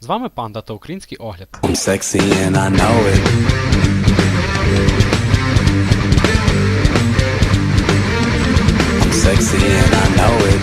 З вами Панда та український огляд. I'm sexy and I know it. I'm sexy and I know it.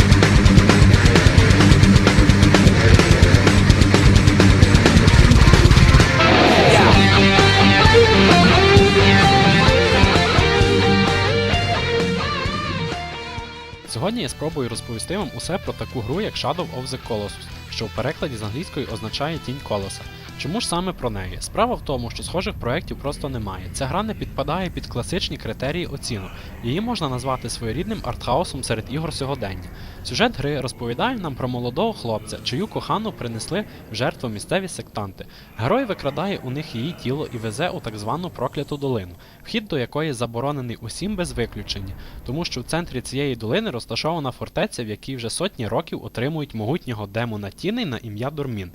Сьогодні я спробую розповісти вам усе про таку гру, як Shadow of the Colossus, що в перекладі з англійської означає тінь колоса. Чому ж саме про неї? Справа в тому, що схожих проєктів просто немає. Ця гра не підпадає під класичні критерії оцінок. Її можна назвати своєрідним артхаусом серед ігор сьогодення. Сюжет гри розповідає нам про молодого хлопця, чию кохану принесли в жертву місцеві сектанти. Герой викрадає у них її тіло і везе у так звану прокляту долину, вхід до якої заборонений усім без виключення, тому що в центрі цієї долини розташована фортеця, в якій вже сотні років отримують могутнього демона тіней на ім'я Дормін.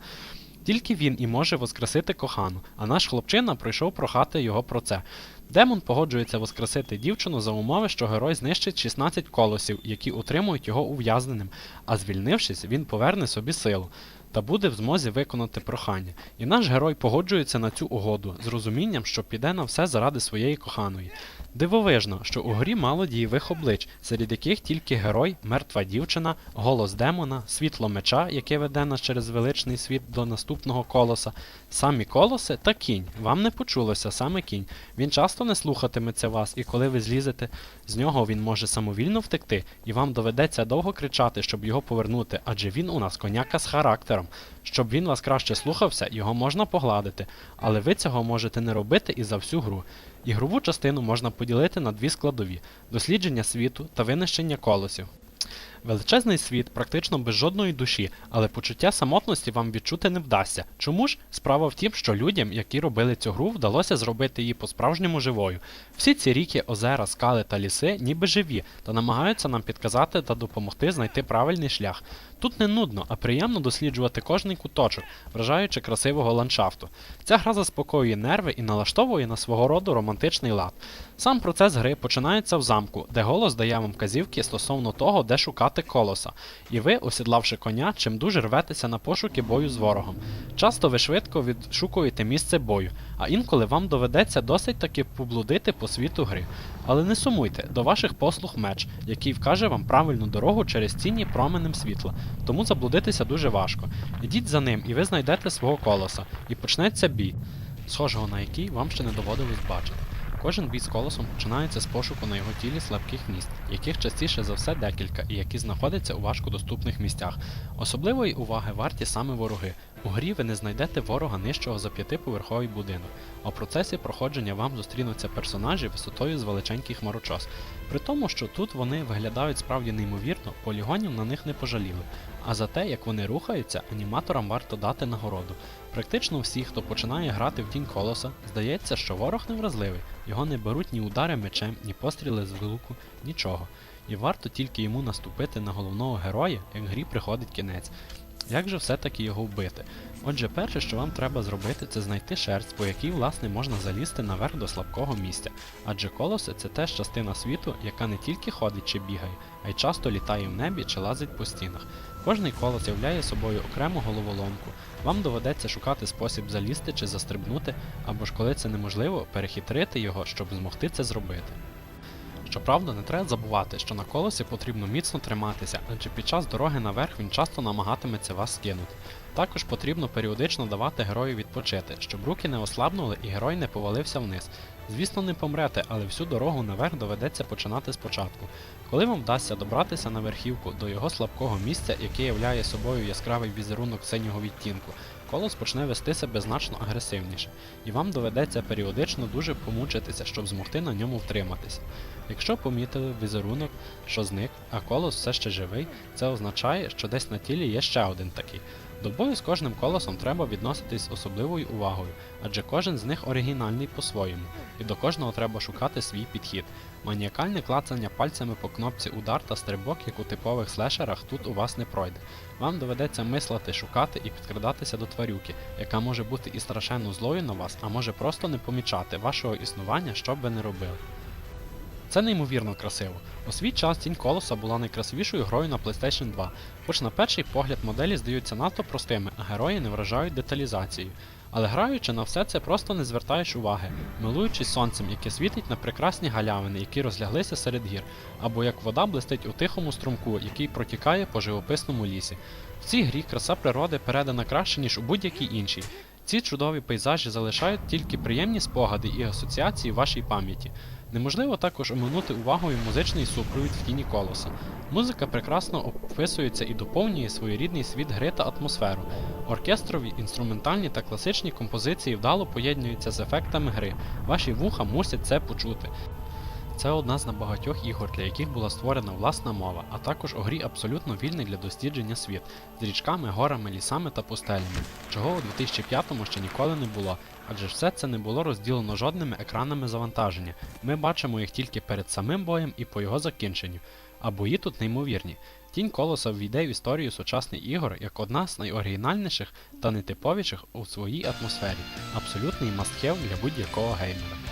Тільки він і може воскресити кохану, а наш хлопчина прийшов прохати його про це. Демон погоджується воскресити дівчину за умови, що герой знищить 16 колосів, які утримують його ув'язненим, а звільнившись, він поверне собі силу та буде в змозі виконати прохання. І наш герой погоджується на цю угоду з розумінням, що піде на все заради своєї коханої. Дивовижно, що у грі мало дієвих облич, серед яких тільки герой, мертва дівчина, голос демона, світло меча, яке веде нас через величний світ до наступного колоса, самі колоси та кінь. Вам не почулося саме кінь. Він часто не слухатиметься вас, і коли ви злізете з нього, він може самовільно втекти, і вам доведеться довго кричати, щоб його повернути, адже він у нас коняка з характером. Щоб він вас краще слухався, його можна погладити, але ви цього можете не робити і за всю гру. Ігрову частину можна поділити на дві складові: дослідження світу та винищення колосів. Величезний світ, практично без жодної душі, але почуття самотності вам відчути не вдасться. Чому ж? Справа в тім, що людям, які робили цю гру, вдалося зробити її по-справжньому живою. Всі ці ріки, озера, скали та ліси ніби живі, та намагаються нам підказати та допомогти знайти правильний шлях. Тут не нудно, а приємно досліджувати кожний куточок, вражаючи красивого ландшафту. Ця гра заспокоює нерви і налаштовує на свого роду романтичний лад. Сам процес гри починається в замку, де голос дає вам вказівки стосовно того, де шукати колоса, і ви, осідлавши коня, чим дуже рветеся на пошуки бою з ворогом. Часто ви швидко відшукуєте місце бою, а інколи вам доведеться досить таки поблудити по світу гри. Але не сумуйте, до ваших послуг меч, який вкаже вам правильну дорогу через цінні променем світла, тому заблудитися дуже важко. Ідіть за ним, і ви знайдете свого колоса, і почнеться бій, схожого на який вам ще не доводилось бачити. Кожен бій з колосом починається з пошуку на його тілі слабких місць, яких частіше за все декілька, і які знаходяться у важкодоступних місцях. Особливої уваги варті саме вороги. У грі ви не знайдете ворога нижчого за п'ятиповерховий будинок, а в процесі проходження вам зустрінуться персонажі висотою з величенький хмарочос. При тому, що тут вони виглядають справді неймовірно, полігонів на них не пожаліли. А за те, як вони рухаються, аніматорам варто дати нагороду. Практично всі, хто починає грати в тінь колоса, здається, що ворог невразливий, його не беруть ні удари мечем, ні постріли з луку, нічого. І варто тільки йому наступити на головного героя, як грі приходить кінець. Як же все-таки його вбити? Отже, перше, що вам треба зробити, це знайти шерсть, по якій, власне, можна залізти наверх до слабкого місця. Адже колоси це теж частина світу, яка не тільки ходить чи бігає, а й часто літає в небі чи лазить по стінах. Кожний колос являє собою окрему головоломку. Вам доведеться шукати спосіб залізти чи застрибнути, або ж коли це неможливо, перехитрити його, щоб змогти це зробити. Щоправда, не треба забувати, що на колесі потрібно міцно триматися, адже під час дороги наверх він часто намагатиметься вас скинути. Також потрібно періодично давати герою відпочити, щоб руки не ослабнули і герой не повалився вниз. Звісно, не помрете, але всю дорогу наверх доведеться починати спочатку. Коли вам вдасться добратися на верхівку до його слабкого місця, яке являє собою яскравий візерунок синього відтінку, колос почне вести себе значно агресивніше, і вам доведеться періодично дуже помучитися, щоб змогти на ньому втриматися. Якщо помітили візерунок, що зник, а колос все ще живий, це означає, що десь на тілі є ще один такий. До бою з кожним колосом треба відноситись з особливою увагою, адже кожен з них оригінальний по-своєму, і до кожного треба шукати свій підхід. Маніакальне клацання пальцями по кнопці удар та стрибок, як у типових слешерах, тут у вас не пройде. Вам доведеться мислити, шукати і підкрадатися до тварюки, яка може бути і страшенно злою на вас, а може просто не помічати вашого існування, що б ви не робили. Це неймовірно красиво. У свій час тінь колоса була найкрасивішою грою на PlayStation 2, хоч на перший погляд моделі здаються надто простими, а герої не вражають деталізацією. Але граючи на все це просто не звертаєш уваги, милуючись сонцем, яке світить на прекрасні галявини, які розляглися серед гір, або як вода блистить у тихому струмку, який протікає по живописному лісі. В цій грі краса природи передана краще, ніж у будь-якій іншій. Ці чудові пейзажі залишають тільки приємні спогади і асоціації в вашій пам'яті. Неможливо також оминути увагою музичний супровід в тіні колоса. Музика прекрасно описується і доповнює своєрідний світ гри та атмосферу. Оркестрові, інструментальні та класичні композиції вдало поєднуються з ефектами гри. Ваші вуха мусять це почути. Це одна з небагатьох ігор, для яких була створена власна мова, а також у грі абсолютно вільний для дослідження світ з річками, горами, лісами та пустелями, чого у 2005-му ще ніколи не було, адже все це не було розділено жодними екранами завантаження. Ми бачимо їх тільки перед самим боєм і по його закінченню. А бої тут неймовірні. Тінь колоса ввійде в історію сучасних ігор як одна з найоригінальніших та нетиповіших у своїй атмосфері, абсолютний мастхев для будь-якого геймера.